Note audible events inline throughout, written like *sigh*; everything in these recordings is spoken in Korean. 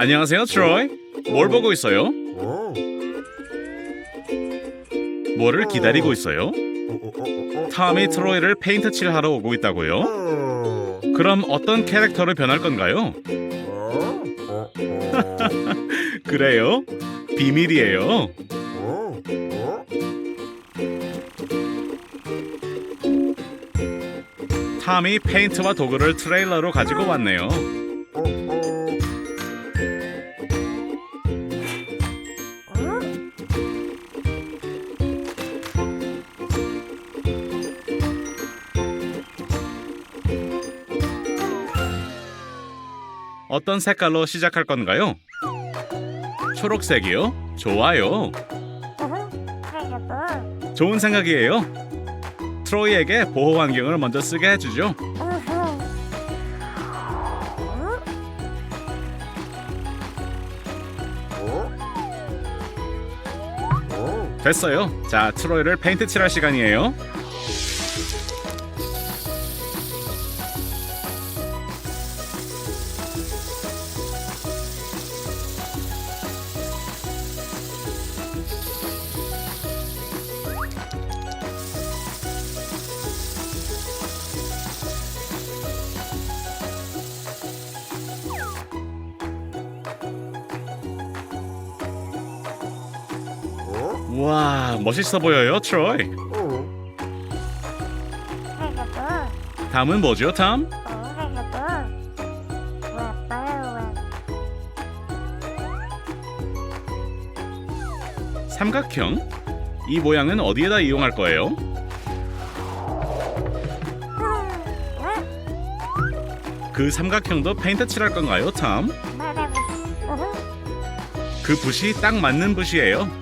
안녕하세요, 트로이. 뭘 보고 있어요? 뭐를 기다리고 있어요? 탐이 트로이를 페인트 칠하러 오고 있다고요? 그럼 어떤 캐릭터로 변할 건가요? *laughs* 그래요? 비밀이에요. 탐이 페인트와 도구를 트레일러로 가지고 왔네요. 어떤 색깔로 시작할 건가요? 초록색이요? 좋아요. 좋은 생각이에요. 트로이에게 보호 환경을 먼저 쓰게 해주죠. 됐어요. 자, 트로이를 페인트 칠할 시간이에요. 와, 멋있어 보여요, 트로이. 다음은 뭐죠, 탐? 삼각형? 이 모양은 어디에다 이용할 거예요? 그 삼각형도 페인트 칠할 건가요, 탐? 그 붓이 딱 맞는 붓이에요.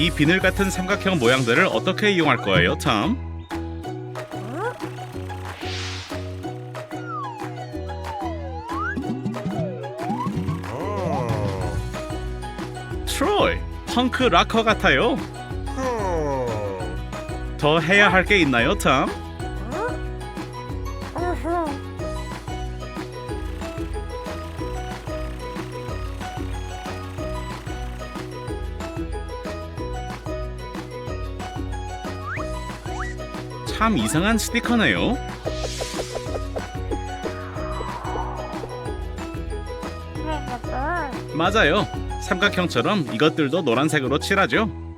이 비늘 같은 삼각형 모양들을 어떻게 이용할 거예요, 탐? 트로이, 펑크 락커 같아요. 더 해야 할 게 있나요, 탐? 참 이상한 스티커네요. 맞아요. 삼각형처럼 이것들도 노란색으로 칠하죠.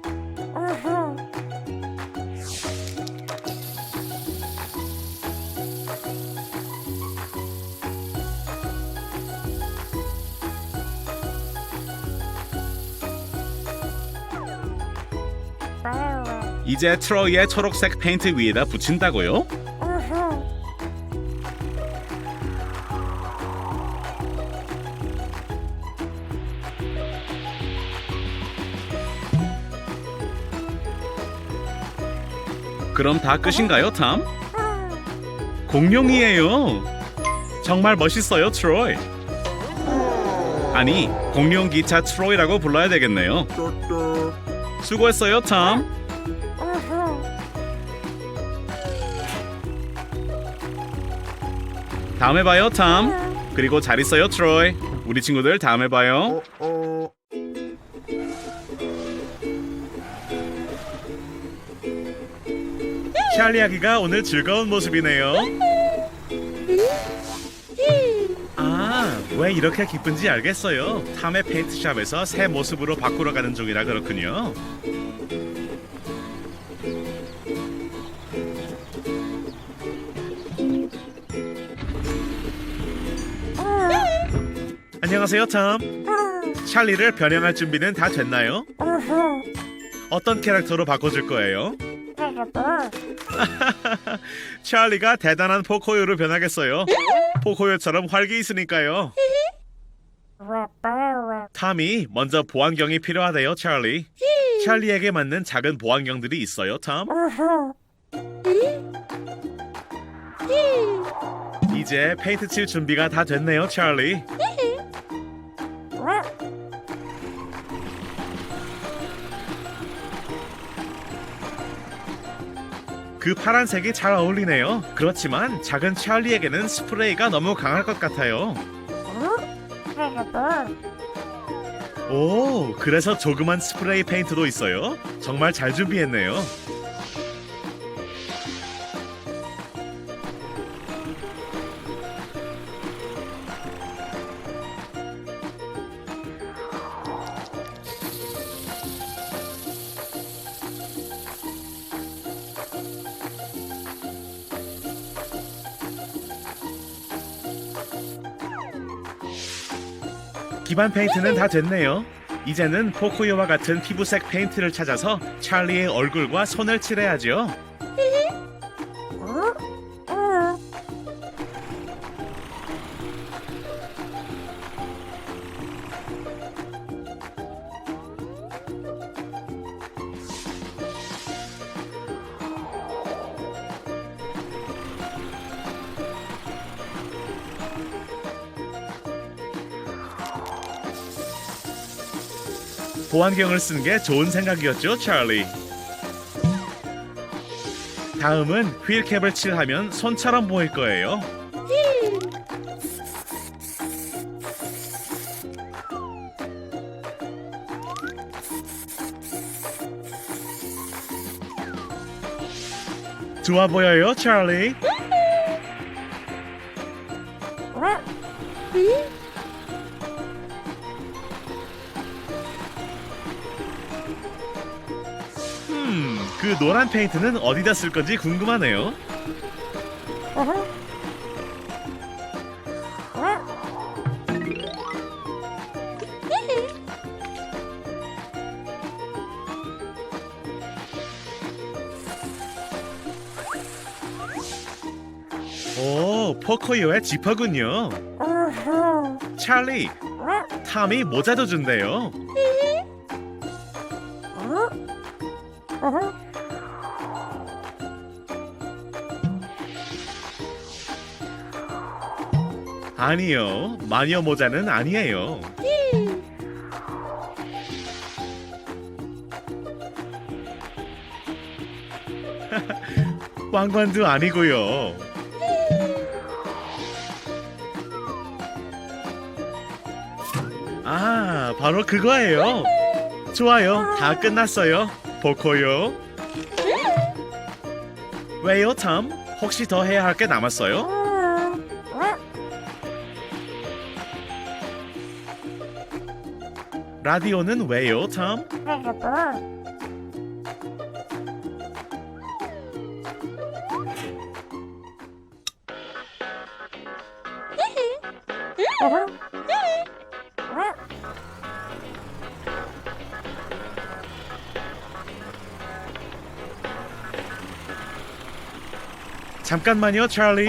이제 트로이의 초록색 페인트 위에다 붙인다고요? 그럼 다 끝인가요, 탐? 공룡이에요. 정말 멋있어요, 트로이. 아니, 공룡 기차 트로이라고 불러야 되겠네요. 수고했어요, 탐. 다음에 봐요, 탐. 그리고 잘 있어요, 트로이. 우리 친구들 다음에 봐요. 찰리 아기가 오늘 즐거운 모습이네요. 아, 왜 이렇게 기쁜지 알겠어요. 탐의 페인트샵에서 새 모습으로 바꾸러 가는 중이라 그렇군요. 안녕하세요, 탐. 찰리를 변형할 준비는 다 됐나요? 어떤 캐릭터로 바꿔줄 거예요? *laughs* 찰리가 대단한 포코요로 변하겠어요. 포코요처럼 활기 있으니까요. 탐이 먼저 보안경이 필요하대요, 찰리. 찰리에게 맞는 작은 보안경들이 있어요, 탐. 이제 페인트 칠 준비가 다 됐네요, 찰리. 그 파란색이 잘 어울리네요. 그렇지만 작은 찰리에게는 스프레이가 너무 강할 것 같아요. 오, 그래서 조그만 스프레이 페인트도 있어요? 정말 잘 준비했네요. 기반 페인트는 다 됐네요. 이제는 포코요와 같은 피부색 페인트를 찾아서 찰리의 얼굴과 손을 칠해야죠. 보안경을 쓰는 게 좋은 생각이었죠, 찰리. 다음은 휠캡을 칠하면 손처럼 보일 거예요. 좋아 보여요, 찰리. 노란 페인트는 어디다 쓸 건지 궁금하네요. 오, 포커요의 지퍼군요. 찰리, 탐이 모자도 준대요. 아니요, 마녀 모자는 아니에요. *laughs* 왕관도 아니고요. 아, 바로 그거예요. 좋아요, 다 끝났어요. 보코요. 왜요, 탐? 혹시 더 해야 할 게 남았어요? 라디오는 왜요, 탐? 잠깐만요, 찰리.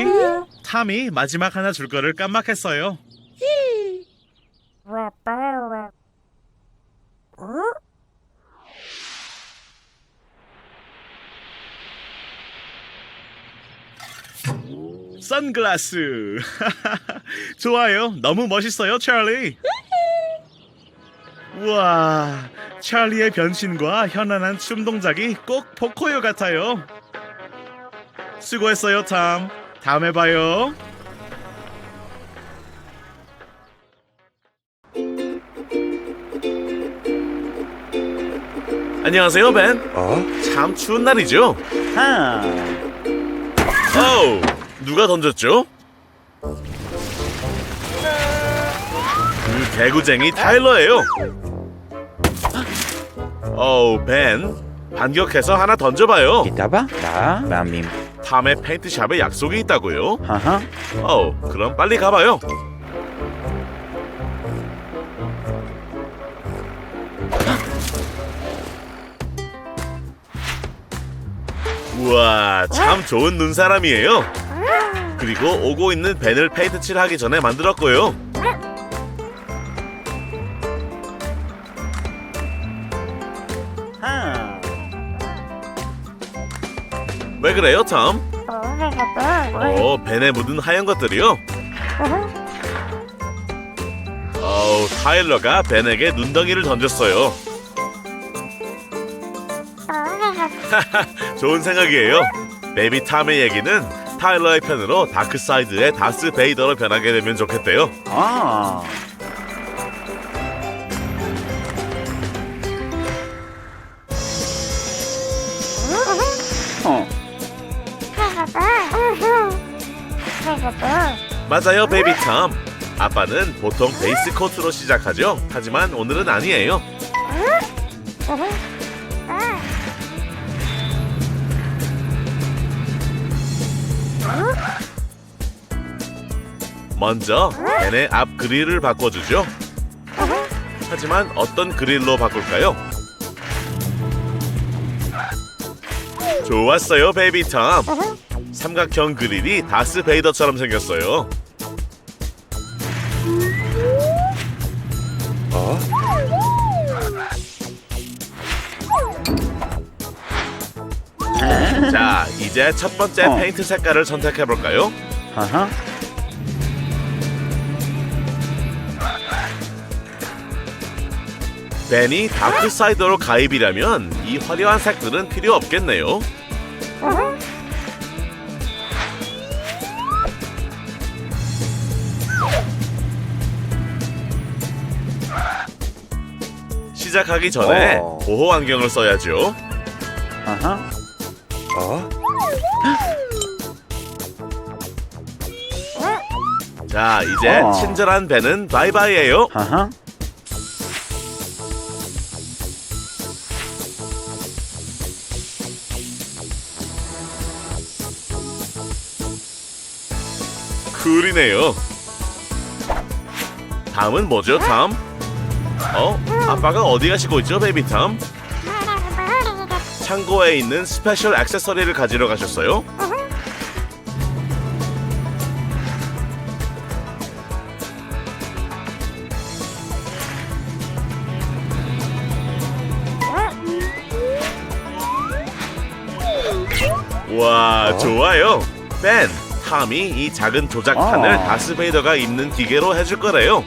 탐이 마지막 하나 줄 거를 깜빡했어요. 선글라스. *laughs* 좋아요. 너무 멋있어요, 찰리. *laughs* 우와, 찰리의 변신과 현란한 춤 동작이 꼭 포코요 같아요. 수고했어요, 탐. 다음에 봐요. 안녕하세요, 벤. 어? 참 추운 날이죠? 하. 어우, 누가 던졌죠? 그 개구쟁이 타일러예요. 어우, 벤. 반격해서 하나 던져봐요. Ba? Ta, Ramim. 다음에 페인트샵에 약속이 있다고요? Haha. 어우, 그럼 빨리 가봐요. 우와, 참 좋은 눈사람이에요. 그리고 오고 있는 벤을 페인트 칠하기 전에 만들었고요. 왜 그래요, 톰? 어, 벤에 묻은 하얀 것들이요? 어우, 타일러가 벤에게 눈덩이를 던졌어요. *laughs* 좋은 생각이에요. 베이비 탐의 얘기는 타일러의 편으로 다크사이드의 다스 베이더로 변하게 되면 좋겠대요. 아. 어. 맞아요, 베이비 탐. 아빠는 보통 베이스 코트로 시작하죠. 하지만 오늘은 아니에요. 먼저 벤의 앞 그릴을 바꿔주죠. 하지만 어떤 그릴로 바꿀까요? 좋았어요, 베이비 탐. 삼각형 그릴이 다스 베이더처럼 생겼어요. 어? 자, 이제 첫 번째 어. 페인트 색깔을 선택해 볼까요? 벤이 다크 사이더로 가입이라면 이 화려한 색들은 필요 없겠네요. 시작하기 전에 어. 보호 안경을 써야죠. 아하. 어? 자, 이제 어. 친절한 벤은 바이바이예요. 아하. 쿨이네요. 다음은 뭐죠, 탐? 어? 아빠가 어디 가시고 있죠, 베이비 탐? 창고에 있는 스페셜 액세서리를 가지러 가셨어요? 와, 좋아요. 벤, 탐이 이 작은 조작판을 어. 다스베이더가 입는 기계로 해줄 거래요.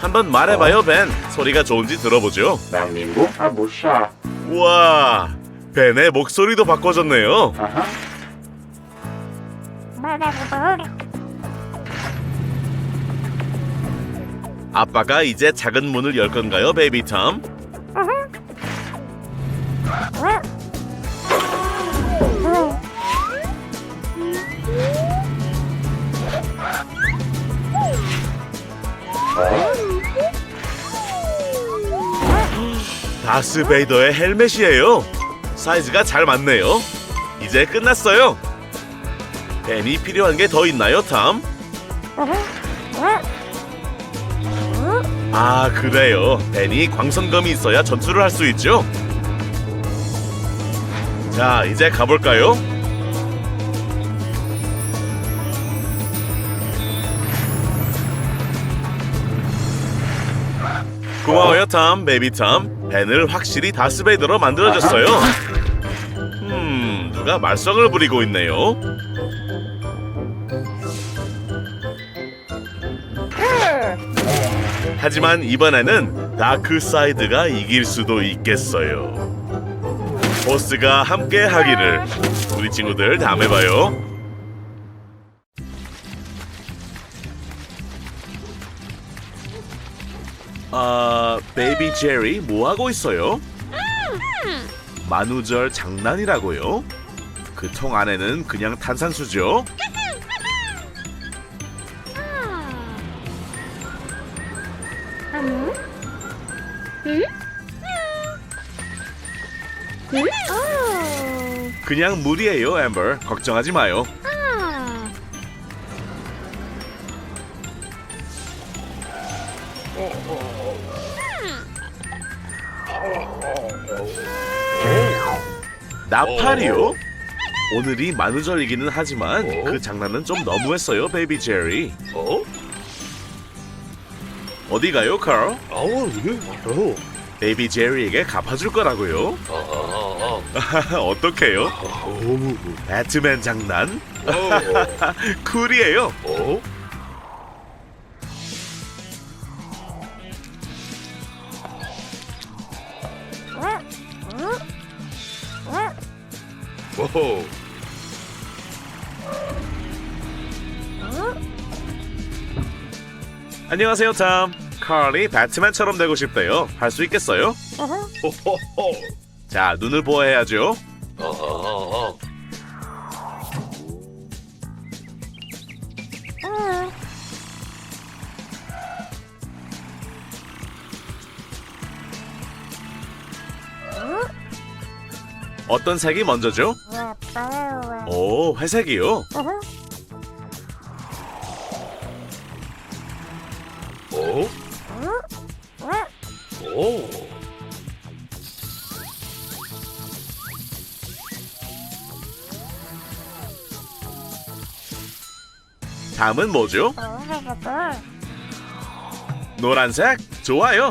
한번 말해봐요, 벤. 소리가 좋은지 들어보죠. 난민구? 아, 무샤. 우와, 벤의 목소리도 바꿔졌네요. 아하. 아빠가 이제 작은 문을 열 건가요, 베이비 탐? 다스베이더의 헬멧이에요. 사이즈가 잘 맞네요. 이제 끝났어요. 벤이 필요한 게 더 있나요, 탐? 아, 그래요. 벤이 광선검이 있어야 전투를 할 수 있죠. 자, 이제 가볼까요? 고마워요, 탐, 베이비 탐. 벤을 확실히 다스베이더로 만들어줬어요. 음, 누가 말썽을 부리고 있네요. 하지만 이번에는 다크 사이드가 이길 수도 있겠어요. 보스가 함께 하기를. 우리 친구들 다음에 봐요. 아, 베이비 제리 뭐 하고 있어요? 만우절 장난이라고요? 그 통 안에는 그냥 탄산수죠? 그냥 물이에요, 엠버. 걱정하지 마요. 나팔이요? 오늘이 만우절이기는 하지만 그 장난은 좀 너무했어요, 베이비 제리. 어? 어디 가요, 카л? 아우 이게 바로 베이비 제리에게 갚아줄 거라고요? 아아아 *laughs* 어떡해요? 아우 배트맨 장난? 어? *laughs* 쿨이에요. 어? 오호. 안녕하세요, 탐. 카리 배트맨처럼 되고 싶대요. 할 수 있겠어요? 호호호. 자, 눈을 보호해야죠. 어어어. 어떤 색이 먼저죠? 오, 회색이요. 오. 오. 다음은 뭐죠? 노란색? 좋아요.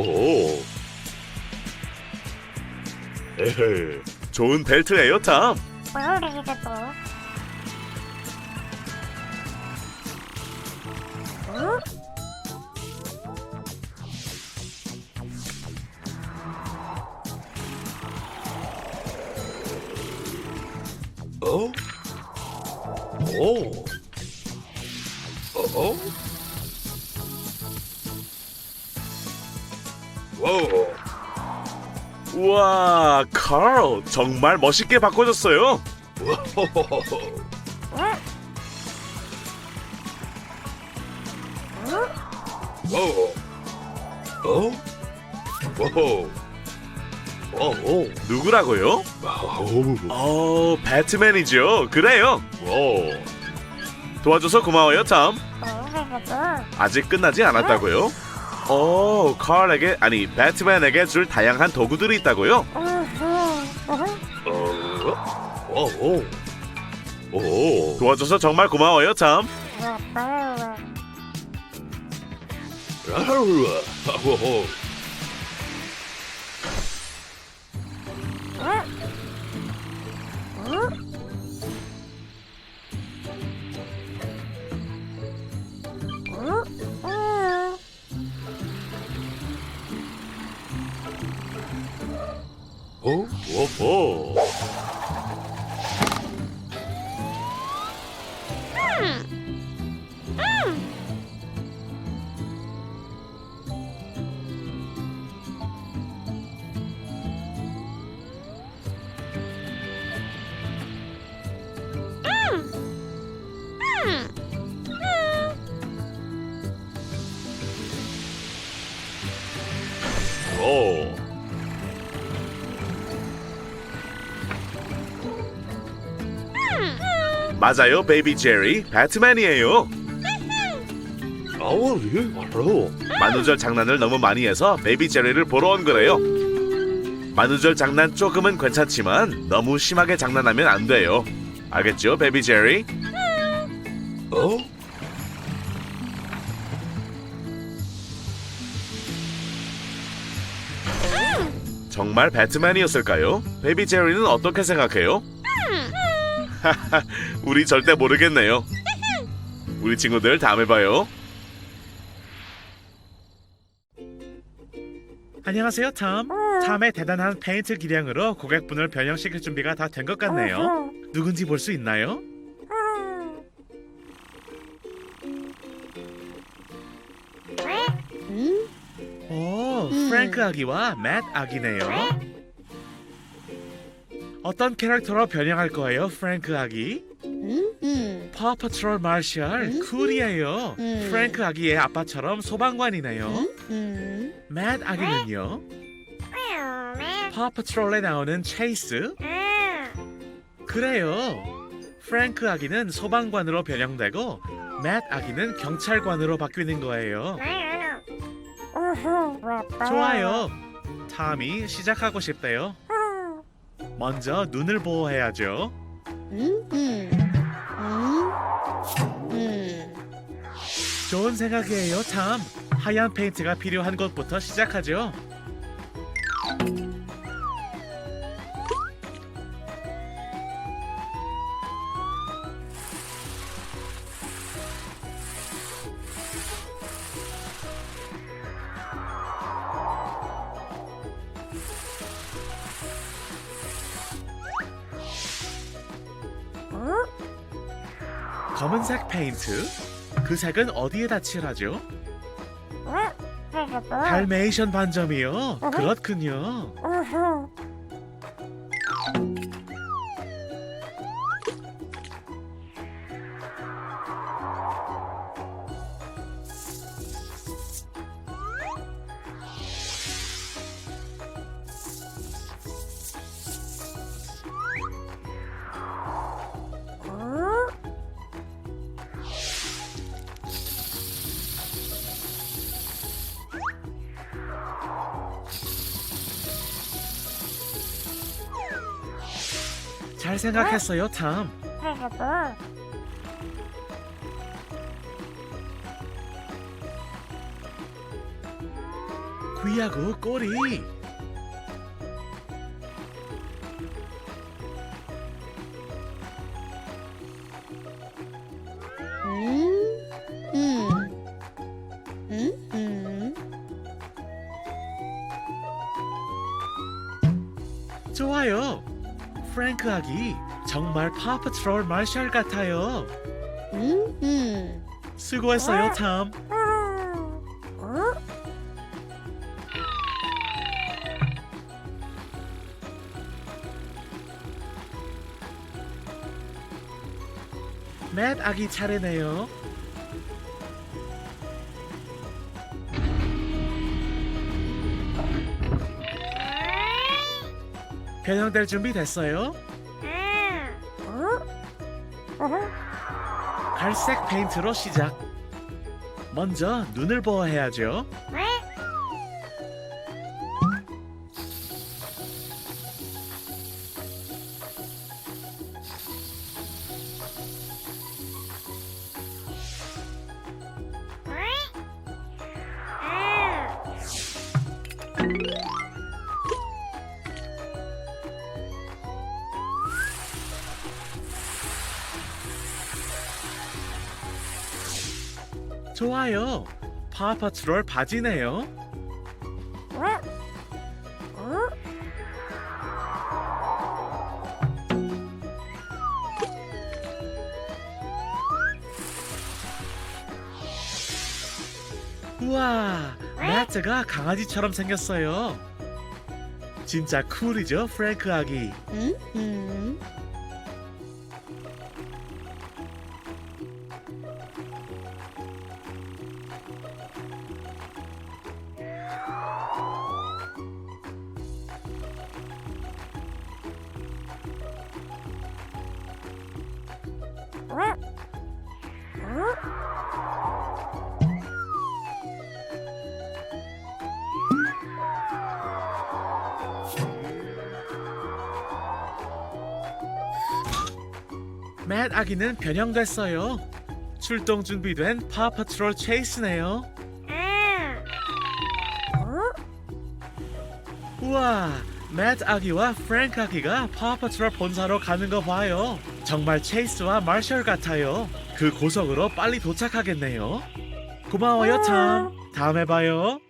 오. 에헤. 좋은 벨트예요, 탐. 어? 오. 어? 오. 우와, 카л 정말 멋있게 바꿔줬어요. 오. 어? 오호. 오. 누구라고요? 오. 어, 배트맨이죠. 그래요. 오. 도와줘서 고마워요, 탐. 아직 끝나지 않았다고요? 오, 칼에게 아니 배트맨에게 줄 다양한 도구들이 있다고요? 어. 오. 오. 도와줘서 정말 고마워요, 탐. 라우라. 오 호. 오. 오호. 오. 맞아요, 베이비 제리. 배트맨이에요. *laughs* 아우, 예, 바로. 만우절 장난을 너무 많이 해서 베이비 제리를 보러 온 거래요. 만우절 장난 조금은 괜찮지만 너무 심하게 장난하면 안 돼요. 알겠죠, 베이비 제리? 어? 정말 배트맨이었을까요? 베이비 제리는 어떻게 생각해요? *laughs* 우리 절대 모르겠네요. 우리 친구들 다음에 봐요. 안녕하세요, 탐. 탐의 대단한 페인트 기량으로 고객분을 변형시킬 준비가 다 된 것 같네요. 누군지 볼 수 있나요? 오, 프랭크 아기와 맷 아기네요. 어떤 캐릭터로 변형할 거예요, 프랭크 아기? 음, 파파트롤 마셜 쿨이에요. 음. 프랭크 아기의 아빠처럼 소방관이네요. 음, 맷 아기는요? 파파트롤에 나오는 체이스? 그래요. 프랭크 아기는 소방관으로 변형되고 맷 아기는 경찰관으로 바뀌는 거예요. 좋아요. 탐이 시작하고 싶대요. 먼저 눈을 보호해야죠. 좋은 생각이에요, 참. 하얀 페인트가 필요한 곳부터 시작하죠. 페인트? 그 색은 어디에다 칠하죠? 달메이션 반점이요. 그렇군요. 생각했어요, 탐. 귀하고 꼬리. 아기 정말 파프트롤 마셜 같아요. 음, 음. 수고했어요, 탐. 맷 아기 차례네요. 변형될 준비 됐어요? 갈색 페인트로 시작. 먼저 눈을 보호해야죠. 파파트롤 바지네요. 우와, 매트가 강아지처럼 생겼어요. 진짜 쿨이죠, 프랭크 아기. 음, 음. 맷 아기는 변형됐어요. 출동 준비된 파파트롤 체이스네요. 우와, 맷 아기와 프랭크 아기가 파파트롤 본사로 가는 거 봐요. 정말 체이스와 마셜 같아요. 그 고속으로 빨리 도착하겠네요. 고마워요, 참. 다음에 봐요.